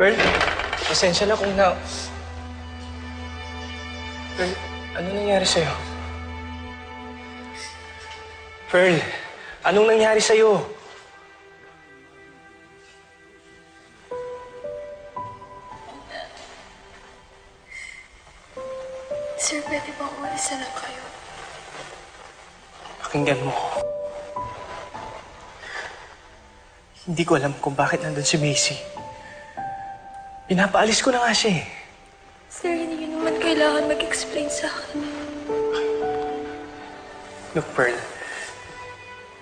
Pearl, pasensya na kung na... Pearl, ano nangyari sa'yo? Pearl, anong nangyari sa'yo? Sir, pwede ba umalis na lang kayo? Pakinggan mo. Hindi ko alam kung bakit nandun si Macy. Pinapaalis ko na nga siya eh. Sir, hindi niyo naman kailangan mag-explain sa akin. Look, Pearl.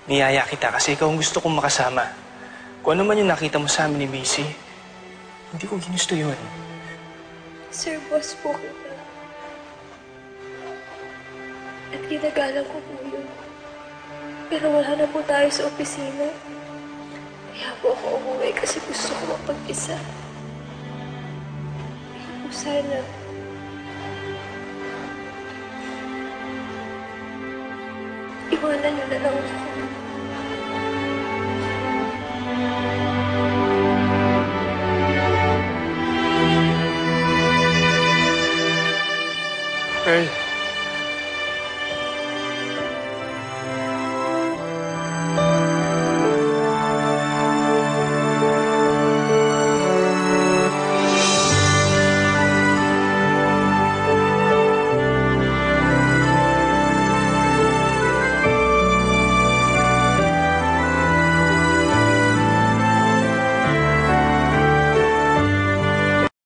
Niyaya kita kasi ikaw ang gusto kong makasama. Kung ano man yung nakita mo sa amin ni Macy, hindi ko ginusto yun. Sir, boss po kita. At ginagalang ko po yun. Pero wala na po tayo sa opisina. Kaya po ako umuwi kasi gusto ko mapag-isa. Po sana. Iwanan niyo na lang ako. Pearl,